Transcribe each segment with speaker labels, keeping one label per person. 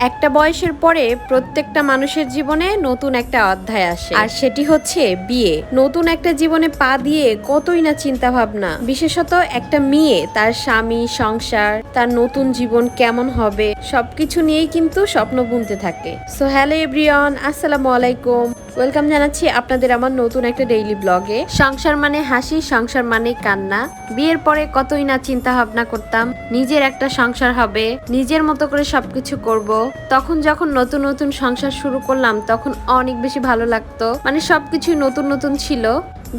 Speaker 1: একটা বয়সের পরে প্রত্যেকটা মানুষের জীবনে নতুন একটা অধ্যায় আসে। আর সেটি হচ্ছে বিয়ে। নতুন একটা জীবনে পা দিয়ে কতই না চিন্তা ভাবনা বিশেষত একটা মেয়ে, তার স্বামী, সংসার, তার নতুন জীবন কেমন হবে, সবকিছু নিয়েই কিন্তু স্বপ্ন বুনতে থাকে। সো হ্যালো এভরিয়ন আসসালামু আলাইকুম। ওয়েলকাম জানাচ্ছি আপনাদের আমার নতুন একটা ডেইলি ব্লগে সংসার মানে হাসি, সংসার মানে কান্না। বিয়ের পরে কতই না চিন্তা ভাবনা করতাম, নিজের একটা সংসার হবে, নিজের মতো করে সবকিছু করব। তখন যখন নতুন নতুন সংসার শুরু করলাম, তখন অনেক বেশি ভালো লাগতো। মানে সবকিছু নতুন নতুন ছিল।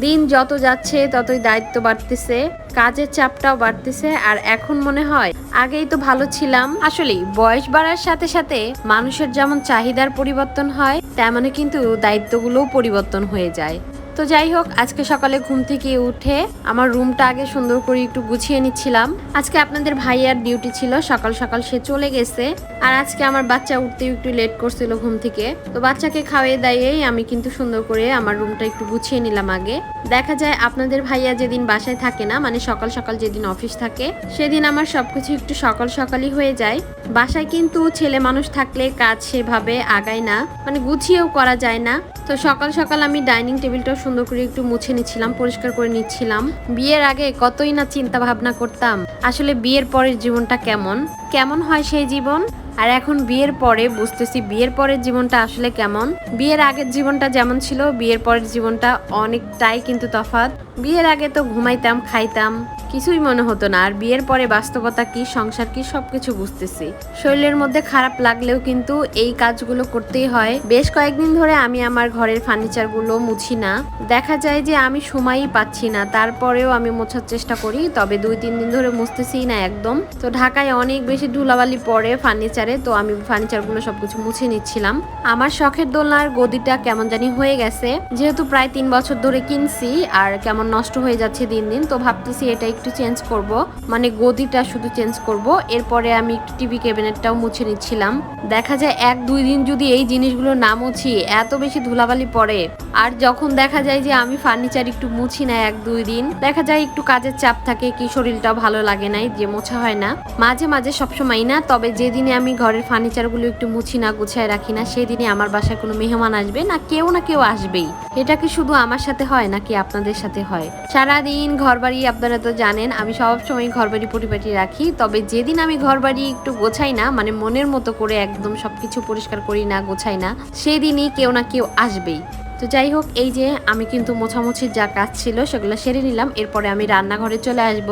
Speaker 1: দিন যত যাচ্ছে, ততই দায়িত্ব বাড়তেছে, কাজের চাপটাও বাড়তেছে, আর এখন মনে হয় আগেই তো ভালো ছিলাম। আসলে বয়স বাড়ার সাথে সাথে মানুষের যেমন চাহিদার পরিবর্তন হয় তেমনই কিন্তু দায়িত্বগুলোও পরিবর্তন হয়ে যায়। তো যাই হোক, আজকে সকালে ঘুম থেকে উঠে আমার রুমটা আগে সুন্দর করে একটু গুছিয়ে নিচ্ছিলাম। আজকে আপনাদের ভাইয়ার ডিউটি ছিল, সকাল সকাল সে চলে গেছে। আর আজকে আমার বাচ্চা উঠতেও একটু লেট করছিল ঘুম থেকে। তো বাচ্চাকে খাওয়িয়ে দাইয়েই আমি কিন্তু সুন্দর করে আমার রুমটা একটু গুছিয়ে নিলাম আগে। দেখা যায় আপনাদের ভাইয়া যেদিন বাসায় থাকে না মানে সকাল সকাল যেদিন অফিস থাকে, সেদিন আমার সবকিছু একটু সকাল সকালই হয়ে যায়। বাসায় কিন্তু ছেলে মানুষ থাকলে কাজ সেভাবে আগায় না মানে গুছিয়েও করা যায় না। তো সকাল সকাল আমি ডাইনিং টেবিলটা সুন্দর করে একটু মুছে নিচ্ছিলাম, পরিষ্কার করে নিচ্ছিলাম। বিয়ের আগে কতই না চিন্তা ভাবনা করতাম, আসলে বিয়ের পরের জীবনটা কেমন? কেমন হয় সেই জীবন? আর এখন বিয়ের পরে বুঝতেছি বিয়ের পরের জীবনটা আসলে কেমন। বিয়ের আগের জীবনটা যেমন ছিল, বিয়ের পরের জীবনটা অনেকটাই কিন্তু তফাৎ। বিয়ের আগে তো ঘুমাইতাম, খাইতাম, কিছুই মনে হতো না। আর বিয়ের পরে বাস্তবতা কি, সংসার কি, সবকিছু বুঝতেছি। শরীরের মধ্যে খারাপ লাগলেও কিন্তু এই কাজগুলো করতেই হয়। বেশ কয়েকদিন ধরে আমি আমার ঘরের ফার্নিচারগুলো মুছি না। দেখা যায় যে আমি সময়ই পাচ্ছি না, তারপরেও আমি মোছার চেষ্টা করি। তবে দুই, তিন দিন ধরে মুছতেছি না একদম। তো ঢাকায় অনেক বেশি ধুলাবালি পড়ে ফার্নিচারে তো আমি ফার্নিচারগুলো সবকিছু মুছে নিচ্ছিলাম। আমার শখের দোলনার গদিটা কেমন জানি হয়ে গেছে। যেহেতু প্রায় তিন বছর ধরে কিনছি আর কেমন নষ্ট হয়ে যাচ্ছে দিন দিন, তো ভাবতেছি এটা একটু চেঞ্জ করব। মানে গদিটা শুধু চেঞ্জ করব। এরপরে আমি একটু টিভি ক্যাবিনেটটাও মুছে নিচ্ছিলাম। দেখা যায় এক দুই দিন যদি এই জিনিসগুলো না মুছি, এত বেশি ধুলাবালি পড়ে। আর যখন দেখা যায় যে আমি ফার্নিচার একটু মুছি না এক দুই দিন, দেখা যায় একটু কাজের চাপ থাকে, কি শরীরটাও ভালো লাগে নাই, যে মোছা হয় না। মাঝে মাঝে সবসময় না, তবে যেদিনে আমি ঘরের ফার্নিচারগুলো একটু মুছি না, গুছায় রাখি না সেদিনে আমার বাসায় কোনো মেহমান আসবে না, কেউ না কেউ আসবেই। এটা কি শুধু আমার সাথে হয় নাকি আপনাদের সাথে হয়? সারাদিন ঘর বাড়ি আপনারা তো জানেন, আমি সব সময় ঘর বাড়ি পরিপাটি রাখি, তবে যেদিন আমি ঘর বাড়ি একটু গোছাই না মানে মনের মতো করে একদম সবকিছু পরিষ্কার করি না, গোছাই না, সেদিনই কেউ না কেউ আসবেই। তো যাই হোক, এই যে আমি কিন্তু মোছামুছির যা কাজ ছিল, সেগুলো সেরে নিলাম, এরপরে আমি রান্নাঘরে চলে আসব।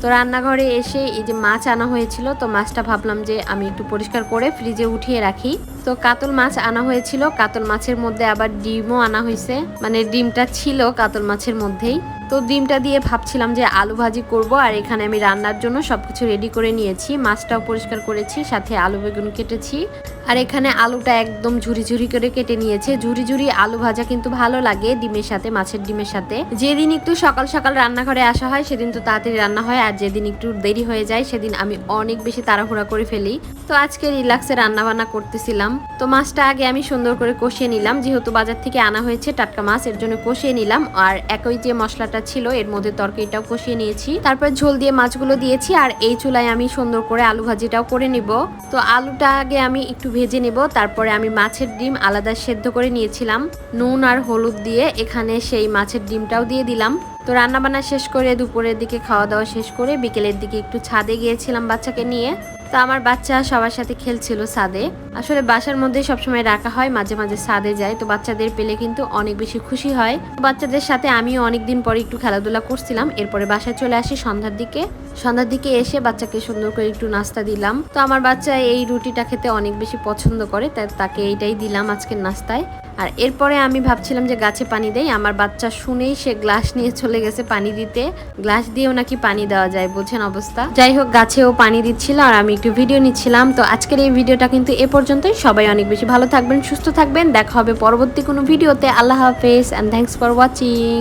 Speaker 1: তো রান্নাঘরে এসে এই যে মাছ আনা হয়েছিল, তো মাছটা ভাবলাম যে আমি একটু পরিষ্কার করে ফ্রিজে উঠিয়ে রাখি। তো কাতল মাছ আনা হয়েছিল। কাতল মাছের মধ্যে আবার ডিমও আনা হয়েছে। মানে ডিমটা ছিল কাতল মাছের মধ্যেই। তো ডিমটা দিয়ে ভাবছিলাম যে আলু ভাজি করব আর এখানে আমি রান্নার জন্য সবকিছু রেডি করে নিয়েছি। মাছটাও পরিষ্কার করেছি, সাথে আলু বেগুন কেটেছি। আর এখানে আলুটা একদম ঝুরি ঝুরি করে কেটে নিয়েছে। ঝুরি ঝুরি আলু ভাজা কিন্তু ভালো লাগে ডিমের সাথে, মাছের ডিমের সাথে। যেদিন একটু সকাল সকাল রান্নাঘরে আসা হয়, সেদিন তো তাড়াতাড়ি রান্না হয়। আর যেদিন একটু দেরি হয়ে যায়, সেদিন আমি অনেক বেশি তাড়াহুড়া করে ফেলি। তো আজকে রিল্যাক্সে রান্না বান্না করতেছিলাম তো মাছটা আগে আমি সুন্দর করে কষিয়ে নিলাম। যেহেতু বাজার থেকে আনা হয়েছে টাটকা মাছ, এর জন্য কষিয়ে নিলাম। আর একই যে মশলাটা ছিল, এর মধ্যে তরকারিটাও কষিয়ে নিয়েছি। তারপর ঝোল দিয়ে মাছগুলো দিয়েছি, আর এই চুলায় আমি সুন্দর করে আলু ভাজিটাও করে নিব। তো আলুটা আগে আমি একটু ভেজে নেব। তারপরে আমি মাছের ডিম আলাদা সেদ্ধ করে নিয়েছিলাম। নুন আর হলুদ দিয়ে এখানে সেই মাছের ডিমটাও দিয়ে দিলাম। তো রান্নাবান্না শেষ করে দুপুরের দিকে খাওয়া দাওয়া শেষ করে বিকেলের দিকে একটু ছাদে গিয়েছিলাম বাচ্চাকে নিয়ে। তো আমার বাচ্চা সবার সাথে খেলছিল সাদে। আসলে বাসার মধ্যে সবসময় রাখা হয়, মাঝে মাঝে ছাদে যায়। তো বাচ্চাদের পেলে কিন্তু অনেক বেশি খুশি হয়। বাচ্চাদের সাথে আমিও অনেকদিন পরে একটু খেলাধুলা করছিলাম। এরপরে বাসায় চলে আসি সন্ধ্যার দিকে। সন্ধ্যার দিকে এসে বাচ্চাকে সুন্দর করে একটু নাস্তা দিলাম। তো আমার বাচ্চা এই রুটিটা খেতে অনেক বেশি পছন্দ করে, তাই তাকে এইটাই দিলাম আজকের নাস্তায়। আর এরপরে আমি ভাবছিলাম যে গাছে পানি দেই। আমার বাচ্চা শুনেই সে গ্লাস নিয়ে চলে গেছে পানি দিতে। গ্লাস দিয়েও নাকি পানি দেওয়া যায়, বোঝেন অবস্থা। যাই হোক, গাছেও পানি দিচ্ছিল আর আমি একটু ভিডিও নিচ্ছিলাম। তো আজকের এই ভিডিওটা কিন্তু এ পর্যন্তই। সবাই অনেক বেশি ভালো থাকবেন, সুস্থ থাকবেন। দেখা হবে পরবর্তী কোনো ভিডিওতে আল্লাহ হাফেজ অ্যান্ড থ্যাংকস ফর ওয়াচিং